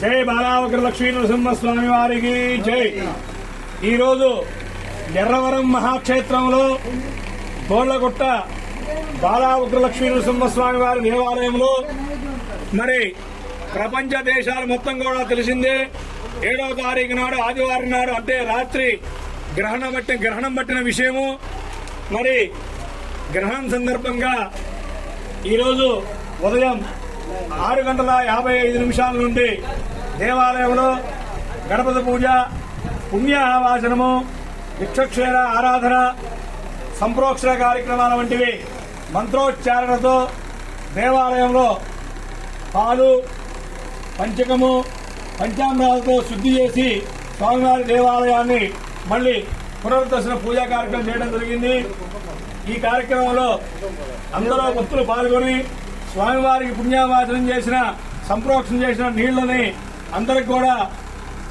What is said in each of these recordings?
జై బాలావకర లక్ష్మీ నరసింహస్వామి వారికి జై. ఈరోజు ఎర్రవరం మహాక్షేత్రంలో గోళ్ళగుట్ట బాలావకర లక్ష్మీ నరసింహస్వామి వారి దేవాలయంలో మరి ప్రపంచ దేశాలు మొత్తం కూడా తెలిసిందే. ఏడవ తారీఖు నాడు ఆదివారం నాడు అంటే రాత్రి గ్రహణం బట్టి గ్రహణం పట్టిన విషయము. మరి గ్రహణం సందర్భంగా ఈరోజు ఉదయం ఆరు గంటల యాభై ఐదు నిమిషాల నుండి దేవాలయంలో గణపతి పూజ పుణ్యావాసనము విక్షక్షేర ఆరాధన సంప్రోక్షణ కార్యక్రమాల వంటివి మంత్రోచ్చారణతో దేవాలయంలో పాలు పంచకము పంచామృతాలతో శుద్ధి చేసి స్వామివారి దేవాలయాన్ని మళ్ళీ పునరుద్ధరణ పూజా కార్యక్రమం చేయడం జరిగింది. ఈ కార్యక్రమంలో అందరూ భక్తులు పాల్గొని స్వామివారికి పుణ్యావాచనం చేసిన సంప్రోక్షణ చేసిన నీళ్ళని అందరికి కూడా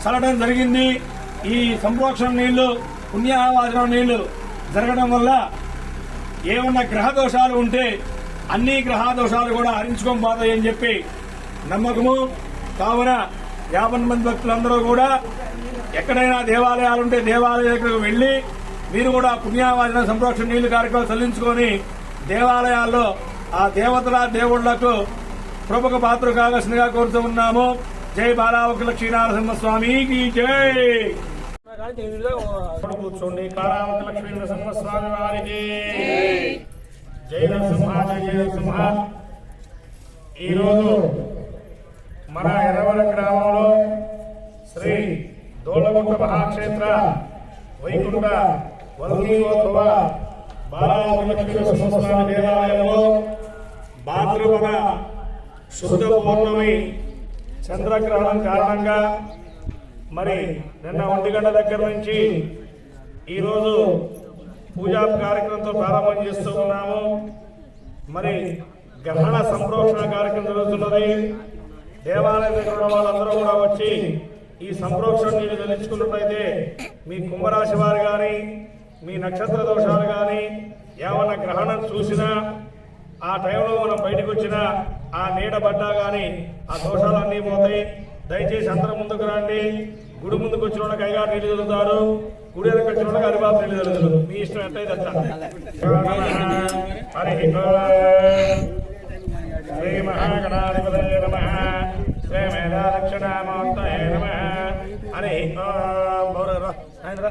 చల్లడం జరిగింది. ఈ సంప్రోక్షణ నీళ్ళు పుణ్యావాచనం నీళ్ళు జరగడం వల్ల ఏమన్నా గ్రహ దోషాలు ఉంటే అన్ని గ్రహ దోషాలు కూడా హరించుకొని పోతాయని చెప్పి నమ్మకము. కావున యాభై మంది భక్తులందరూ కూడా ఎక్కడైనా దేవాలయాలు ఉంటే దేవాలయ దగ్గరకు వెళ్ళి మీరు కూడా పుణ్యావాచన సంరక్షణ నీళ్ళు కార్యక్రమం చెల్లించుకొని దేవాలయాల్లో ఆ దేవతల దేవుళ్ళకు ప్రముఖ పాత్ర కావలసిందిగా కోరుతూ ఉన్నాము. జై బాలావకుల లక్ష్మీనారసింహ స్వామికి జై. కూర్చోండి. కారావతి లక్ష్మీ నరసింహ స్వామి వారికి. జై నరసింహ జై నరసింహ. ఈరోజు మన ఎర్రవరం గ్రామంలో శ్రీ దోళగుట్ట మహాక్షేత్ర వైకుంఠ వల్లీగోత్సవ బాలలక్ష్మీ దేవాలయంలో భాద్రపద శుద్ధ పౌర్ణమి చంద్రగ్రహణం కారణంగా మరి నిన్న ఒంటి గంట దగ్గర నుంచి ఈరోజు పూజా కార్యక్రమంతో ప్రారంభం చేస్తూ ఉన్నాము. మరి గ్రహణ సంప్రోక్షణ కార్యక్రమం జరుగుతున్నది. దేవాలయం దగ్గర ఉన్న వాళ్ళందరూ కూడా వచ్చి ఈ సంప్రోక్షణ మీరు తెలుసుకున్నట్లయితే మీ కుంభరాశి వారు కానీ మీ నక్షత్ర దోషాలు కానీ ఏమన్నా గ్రహణం చూసినా ఆ టైంలో మనం బయటకు వచ్చిన ఆ నీడ పడ్డా కానీ ఆ దోషాలన్నీ పోతాయి దయచేసి అందరూ ముందుకు రండి గుడి ముందుకు వచ్చిన వాళ్ళకి అయ్యగారు నీళ్ళు జరుగుతారు గుడి వెనక వచ్చిన వాళ్ళకి హరిబాబు నీళ్ళు జరుగుతారు మీ ఇష్టం ఎంత ఎట్లయితే అంత హరి ఓం. శ్రీ నమ శ్రీ నమ హరి ఓం. బౌరరా. ఆయన రా.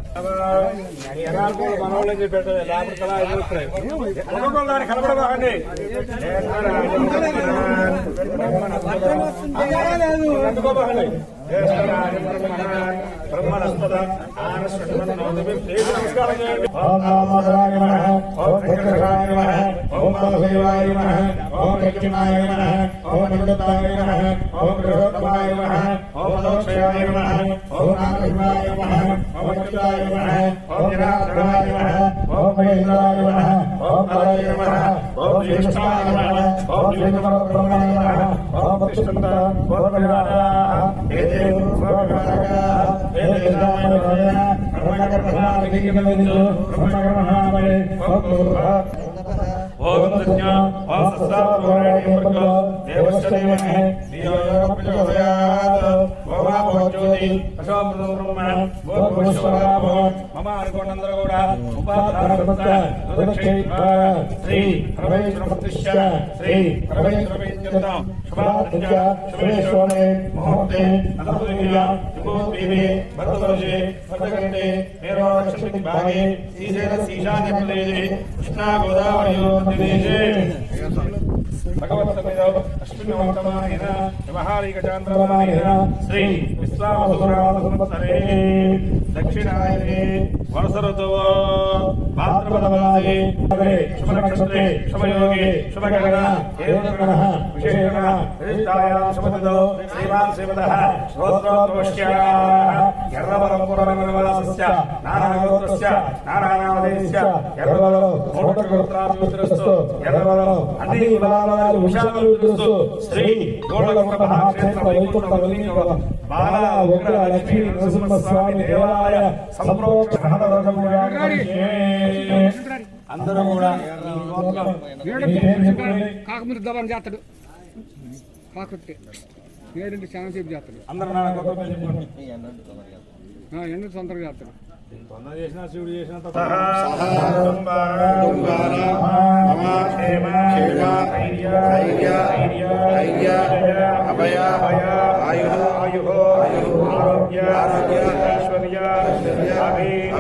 ఈ కళ ఒక్కొక్కరు బ్రహ్మణస్పద నమస్కారం చేయండి. ఓం ఓం వెంకటేశాయ నమః ఓం బాలదేవాయ నమః ఓం దక్షిణాయ నమః ఓం నిందతాయ నమః ఓం బృహత్తమాయ నమః ఓం లోక్షయాయ నమః ఓం నాగశివాయ నమః ఓం దక్షాయ నమః ఓం జనార్దనాయ నమః ఓం మహేంద్రాయ నమః ఓం కలాయ నమః ఓం జ్యేష్ఠాయ నమః ఓం శ్రీమద్బ్రహ్మణాయ నమః ఓం పక్షిపంత ఓం విరాజాః ఏతే గురుప్రభాగ ఏతే రామాయ ఓం సజ్ఞ ఓం సస్సావరణేవర్గ దేవశ్చైవహే ధియోయోపజోయాత్ భవాభోజ్యోతి అశోమృతం బ్రహ్మ భోగేశ్వరాభో మమ అనుకోండందరూ కూడా శ్రీ ప్రవేశప్రతిష్ఠ శ్రీ ప్రవేశప్రతిష్ఠితం శుభాత్య శుభేశ్వరే ముహూర్తే అనుదయ శుభోద్భీవే భరతవర్షే భద్రగండే మేరోక్షతి భాగే శ్రీశైల ప్రదేశే కృష్ణా గోదావరియోర్దేశే భగవత్సమిదో అశ్వినవర్తమానేన వ్యవహారికచాంద్రమానేన శ్రీ విశ్వామసురామ దక్షిణాయనే వరసరుతవ భాద్రపదమాసే శుభనక్షత్రే శుభయోగే శుభగణ ఏవగణ విశేషణ విశిష్టాయాం శుభతిదో శ్రీమాన్ శ్రీమదః శ్రోత్రోత్వశ్య ఎర్రవరపురమనవలసస్య నారాయణోత్రస్య నారాయణావదేశ్య ఎర్రవరం మోటగోత్రాభివృద్ధిరస్తు ఎర్రవరం అన్ని బలాలు విశాలభివృద్ధిరస్తు శ్రీ మహాక్షేత్ర వైకుంఠ బాల ఉగ్ర లక్ష్మీ దేవాలయ సంప్రోక్ష అందరూ కూడా ఈ గోత్రం కాకముందు దబాన్ చేస్తాడు కాకొట్టి ఏడంటే చాలా సేపు చేస్తాడు ఎండ తొందరగా చేస్తాడు తొందర చేసినా శివుడు అభయ ఆయు ఆయు ఆరోగ్య ఆరోగ్య.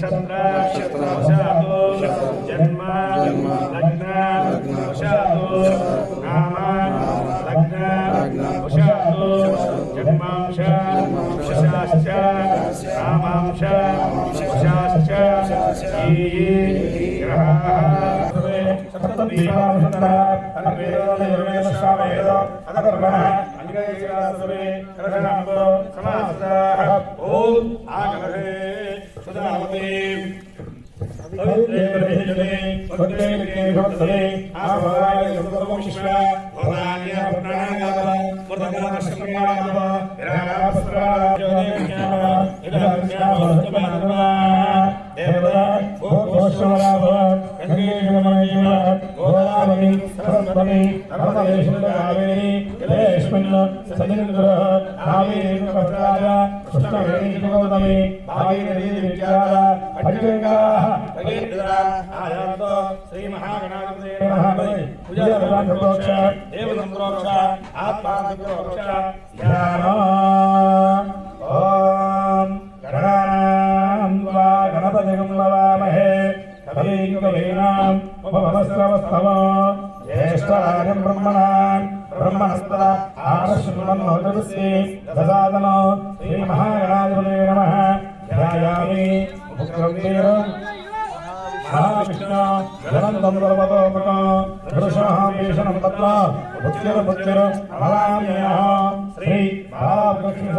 ధర్మ అర్థ కామ మోక్ష మోక్ష చతుర్విధ చతుర్విధ ఫల పుణ్య సిద్ధ్యర్థం చంద్రగ్రహణ చంద్రగ్రహణ దోష దోష పరిహారార్థం మమ మమ సహ సహ కుటుంబానాం కుటుంబానాం జన్మ జన్మ నక్షత్ర నక్షత్ర వశాతు నామ నక్షత్ర వశాతు జన్మ లగ్న వశాతు నామ. లగ్న వశాతు జన్మాంశ వశాశ్చ నామాంశ వశాశ్చ ఈ గ్రహాः ఓం ఆకలహే సుధావతే శ్రీ మహాగణాధిపతే దేవతంత్రోక్ష కవీం కవీనాం ఉపమస్రవస్తవ జ్యేష్ఠరాజం బ్రహ్మణాన్ బ్రహ్మణస్త ఆరశ్వన్మోదృశ్రీ దదాదనో శ్రీ మహాగణాధిపతే నమః. ధ్యాయామి ఉగ్రవీరం మహావిష్ణు జలంతం పర్వతోపకం పురుషమహాభీషణం తత్ర భుక్తిర భుక్తిర అమలామ్యః శ్రీ బాలకృష్ణ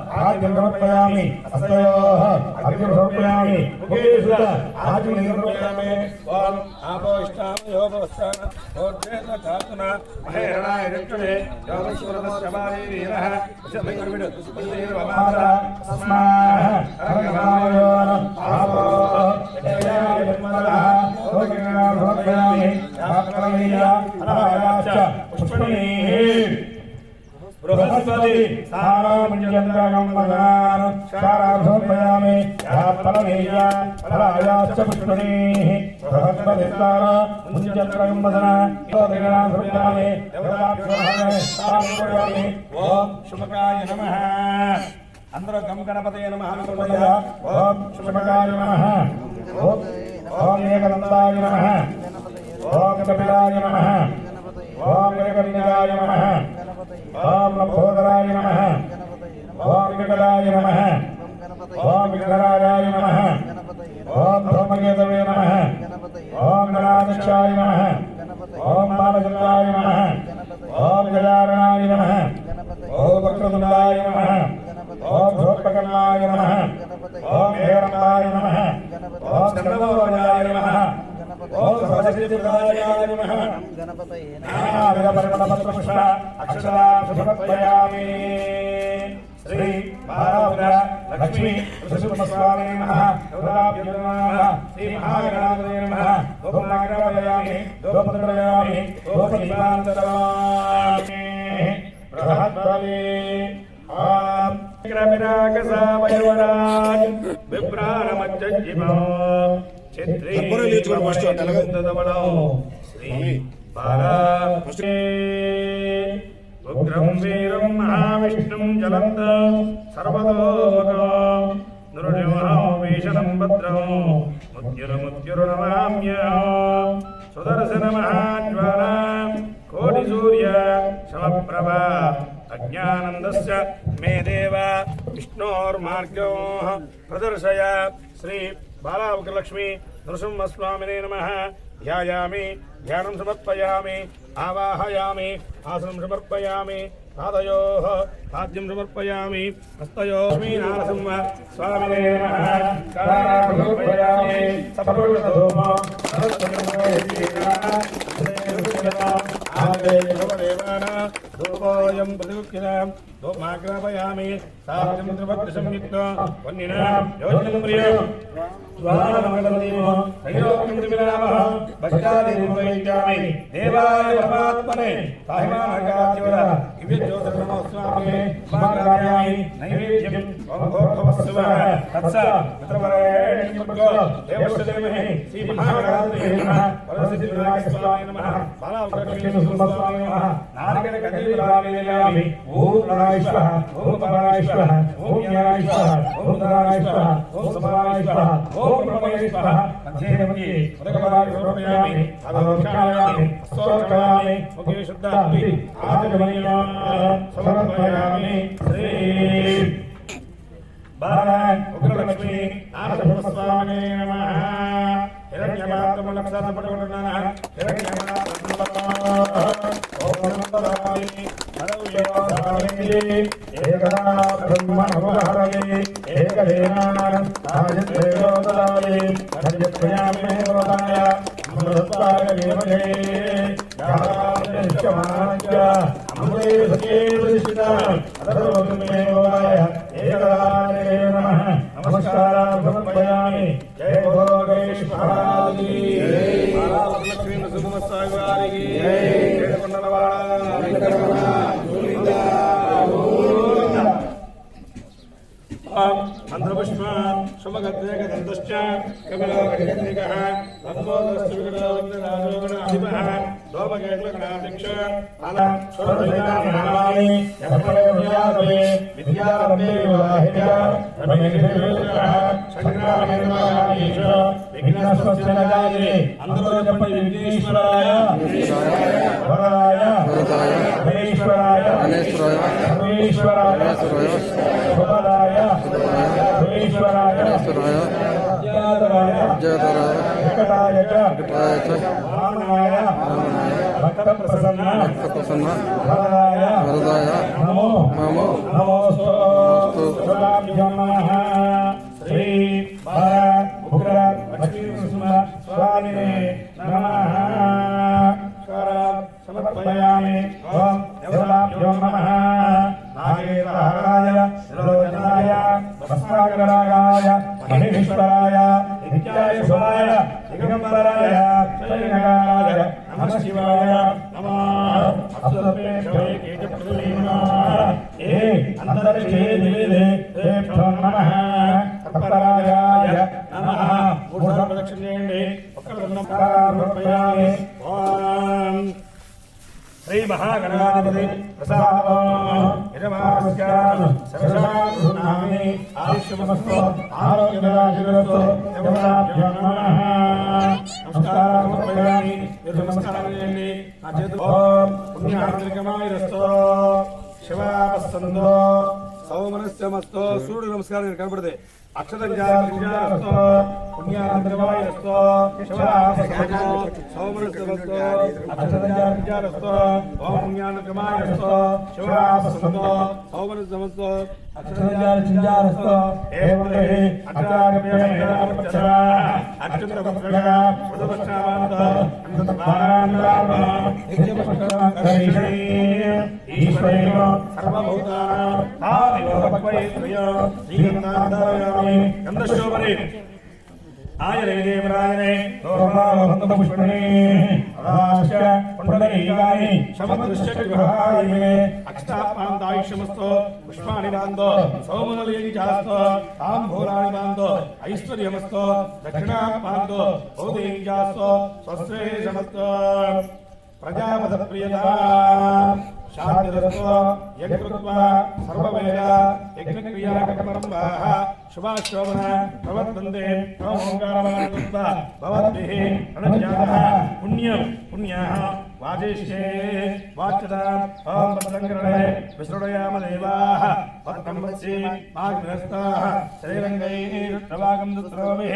आद्यं समर्पयामि हस्तयोः अग्निं समर्पयामि मुखेषु आद्यं समर्पयामि ॐ आपो इष्टामयो वस्त्रं ओर्ध्वेन धातुना। महेरणाय रक्षणे योगेश्वरस्य मारीवीरः शमयर्विड सुपदीर वमादः अस्माः रङ्गमायो आपो। जयाय विमलः ओगिना समर्पयामि यात्रमीया रायाश्च पुष्पणीः। సారాంశోపయామి ఫలమేయ ఫలాయాశ్చ పుష్పణీః బృహస్పతి సార ముంచంద్రగం వదన యోగనాథృప్యామి దేవతాభ్యోహమే ఓం శుభకాయ నమః అందరూ గం గణపతయ నమః ఓం శుభకాయ నమః ఓం ఏకదంతాయ నమః ఓం కపిలాయ నమః ఓం ఏకలింగాయ నమః ఓం లంబోదరాయ నమః. ఓం వికటాయ నమ. ఓం విఘ్నరాజాయ నమః. ఓం ధూమకేతవే నమః. ఓం గణాధ్యక్షాయ నమ ఓం బాలచంద్రాయ నమ. ఉగ్రం వీరం మహావిష్ణుం జలంత సర్వతోముఖం నృసింహం భద్రం ముద్యురుముద్యురు నమామ్య కోటి సూర్య సమప్రభ అజ్ఞానందస్య మే దేవ విష్ణోర్మార్గో ప్రదర్శయ శ్రీ బాలావకలక్ష్మి నృసింహస్వామినే నమ ధ్యాయామి ధ్యానం సమర్పయామి ఆవాహయామి ఆసనం సమర్పయామి పాదయో పాద్యం సమర్పయామి హస్తయో లక్ష్మీనారసింహ స్వామినే నమ సమర్పయామి సపరుషధూమ ధూపోయం ప్రతిముఖ్యతాం ధూమాగ్రాపయామి సాధ్యం త్రిభక్తి సంయుక్త వన్నిన యోజనం ప్రియ స్వానమగలదేవ దేవాయ పరమాత్మనే నైవేద్యం ఓం భోర్భవస్సువ శ్రీ సమర్పయామి. శ్రీ. ఉగ్రలక్ష్మి నారసింహస్వామినే నమః. హిరణ్యపాత్రము లక్షాసపడుకుంటున్నాన ఏకదా బ్రహ్మణవహరయే సమర్పయామి జయ భోగేశ్వరాది అందరూ చెప్పండి విఘ్నేశ్వరాయ వరాయ మహేశ్వరాయ సర్వేశ్వరాయ శుభదాయ సర్వేశ్వరాయ విద్యాధరాయ వికటాయ చ వామనాయ భక్త ప్రసన్న. వరదాయ నమో. నమో. నమోస్తు. సమర్పయామి ఓం శ్రీ మహాగణాధిపతి ప్రసాదో యజమానస్యాం సర్వశాస్త్రామి నమస్కారం సమర్పయామి నమస్కారం చేయండి నా ఓం శివాపస్సందో సౌమనస్యమస్తో. సూర్యుడు నమస్కారం నేను కనపడితే అక్షరం జాగ్రత్త పుణ్యాత్రికమాయురస్తో శివాపస్సందో సౌమనస్యమస్తో అక్షరం జాగ్రత్త ఓం పుణ్యాత్రికమాయురస్తో శివాపస్సందో సౌమనస్యమస్తో అక్షరం జాగ్రత్త ఏవదే అక్షరాభ్యక్షరా ఈశ్వరేణ సర్వభూతానాం ఆయరేదేవరాయనే పుష్పణే రాశ్చ పుండరీకాని సమదృశ్య పుష్పాణి బాందో సౌమనలేని జాస్తో తాంబూలాని బాందో ఐశ్వర్యమస్తో దక్షిణాపాంతో భౌదేని జాస్తో స్వశ్రేషమస్తో ప్రజాపద ప్రియదా శుభాశోభన ప్రవర్తంతే భవద్భిः ప్రణజాతः పుణ్యం పుణ్యాः వాచేష్యే వాచ్యతా ఓం పతంగరణే విసృడయామ దేవాః పతంగస్య మాగ్రస్తాః శ్రీరంగైः ప్రవాగం దుత్రోభిः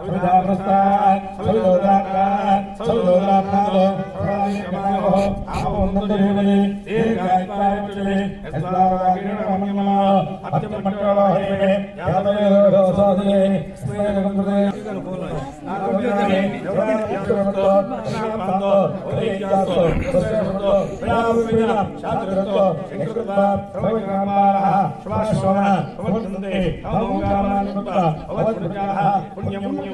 సవిధారస్తాన్ సవిధోదాకాన్ సవిధోదాకాలో ప్రణాళికమాయో ఆపముందందరేవలి దీర్ఘాయుకాయముచలి ఎస్లావాకిరణమన్యమా అత్యమట్రలోహిమే యాదవేదోసాదిలే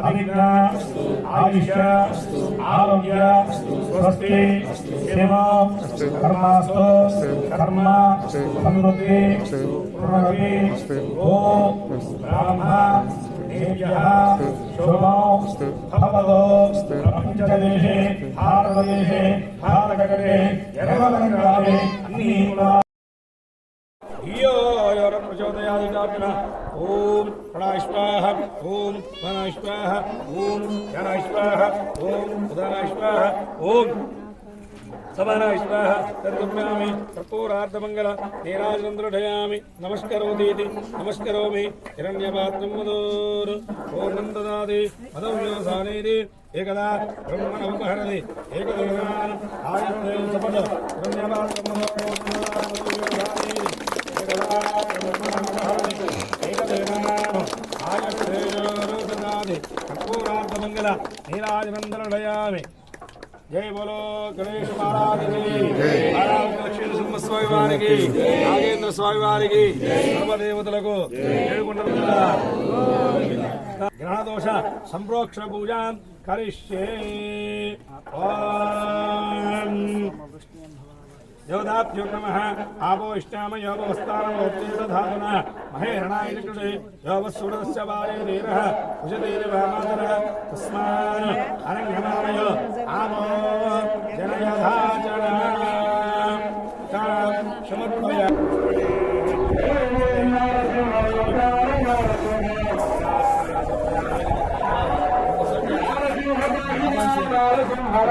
అధిక ఆయుష ఆరోగ్య స్వస్తి సేవ కర్మాస్తు కర్మ సమృద్ధి పునరవి ఓం బ్రహ్మ దేవ్యః శుభం భవదో ప్రపంచదేశే భారతదేశే భారతగడే ఎరవలంగాలే అన్నీ ఓం ప్రణాశ్వాహ ఓం ధనాశ్వాహ ఓం ధనాశ్వాహ ఓం ఉదనాశ్వాహ ఓం సమానాశ్వాహ తద్గమ్యామి కర్పూరార్ధమంగళ నీరాజనందృఢయామి నమస్కరోతీతి నమస్కరోమి హిరణ్యపాత్రం మదోరు పూర్ణం దదాతి మదవ్యోసానేది ఏకదా బ్రహ్మణముపహరది ఏకదేవాన్ ఆయత్రేయం సపద హిరణ్యపాత్రం మదోరు కర్పూరార్థమంగళ నీరాజనందనడయామి జై బోలో గణేష్ మహారాజ్ లక్ష్మీ సింహస్వామి వారికి నాగేంద్ర స్వామి వారికి సర్వదేవతలకు గ్రహదోష సంప్రోక్షణ పూజ కరిష్యే. योदाभ्युग्नमः आपोष्टामयोपवस्तानमोक्तेतधातुनः महेरणायकृते योपसूरस्य वाये वीरः कुशदेरिवामादरः तस्मान् अनङ्गमामय आमो जनयधाचरणं समर्पय हर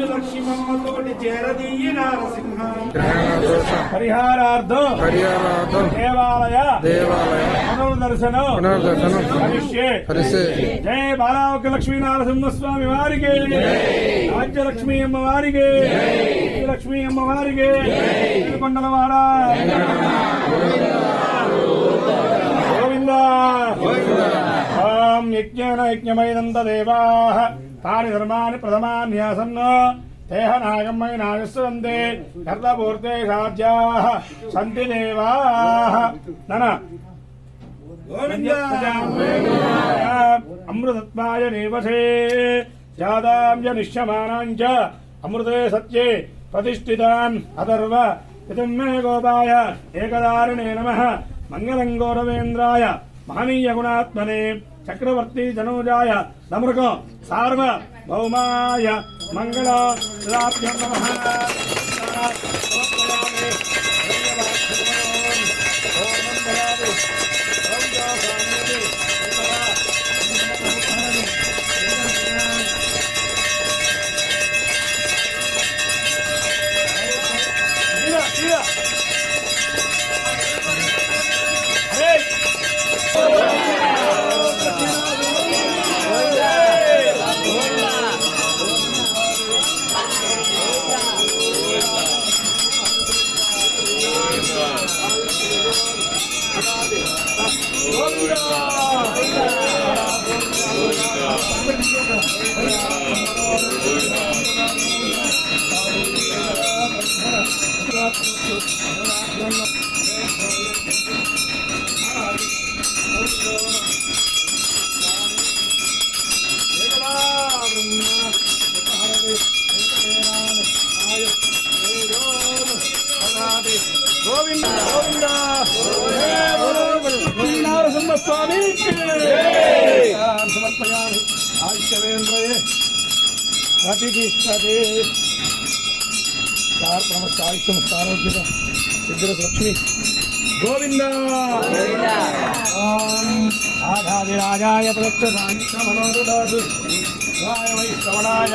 సిద్ధులక్ష్మమ్మతోటి చేరదీయ నారసింహం. పరిహారార్థం పరిహారార్థం దేవాలయ దేవాలయ పునర్దర్శనం పునర్దర్శనం జయ బాలావక లక్ష్మీ నరసింహస్వామి వారికి. రాజ్యలక్ష్మీ అమ్మ వారికి. లక్ష్మీ అమ్మ వారికి. కొండలవాడ ఓం యజ్ఞేన యజ్ఞమైనంద దేవా తాని ధర్మాని ప్రథమాన్యాసన్న తేహ నాగమ్మై నాగస్వందే కర్ణపూర్తే సాధ్యా సంతి దేవా నన అమృతత్వాయ నేవసే జాదాంజ నిశ్యమానాంచ అమృతే సత్యే ప్రతిష్ఠితాన్ అథర్వ ఇదం మే గోపాయ ఏకదారిణే నమ మంగళం గౌరవేంద్రాయ మహనీయ గుణాత్మనే చక్రవర్తి జనోజాయ నమృగ సార్వ భౌమాయ మంగళ దాభ్యం Let's go! ప్రతిష్టతే నమస్కారం ఆరోగ్యత సిద్ధుల లక్ష్మి గోవింద ఆధాదిరాజాయ ప్రత్యక్షమనోదాసు రాయ వైష్ణవనాయ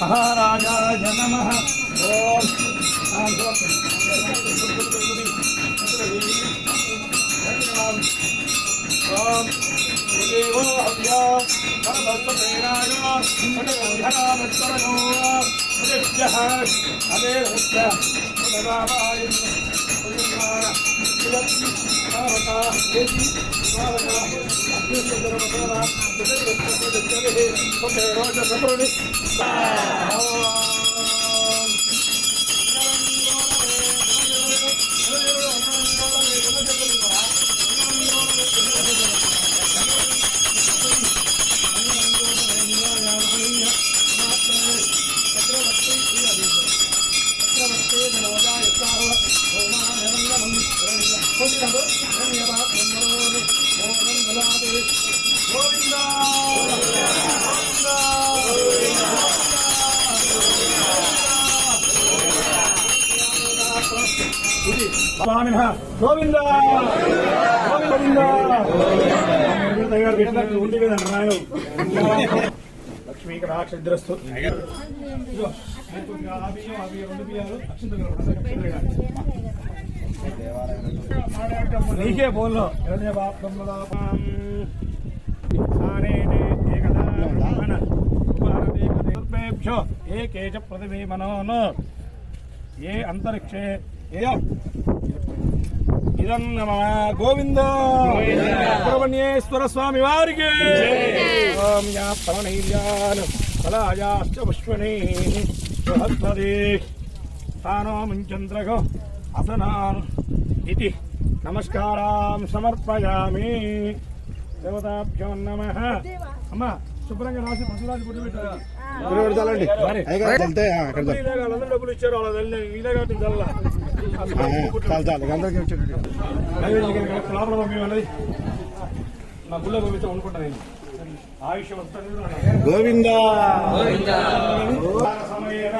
మహారాజాయ నమ ఓం ఓం దేవో హవ్యా పరమస్వతేనాయ Okay, Roger, come దేవి గోవింద! గోవింద! ఉంది కదండి రాయు లక్ష్మీ కటాక్షద్రస్తు నీకే ఫోన్లో ఏకే చ పృథివీ ఏ అంతరిక్షే. ఏ ఇదం నమ గోవింద. సుబ్రహ్మణ్యేశ్వర స్వామి వారికి. ఓం యా పవనైర్యాన్ ఫలాయాశ్చ పుష్పణి బృహస్పతి స్థానో ముంచంద్రగో అసనాన్ ఇది. నమస్కారాం సమర్పయామి. దేవతాభ్యో నమ. అమ్మ శుభ్రంగా రాసి పశురాజు పుట్టి. పెట్టారా పెడతాలండి వెళ్తే అక్కడ డబ్బులు ఇచ్చారు వాళ్ళ ఇదే కాబట్టి చాలు చాలు అందరికీ గోవింద. సమయేన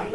అంత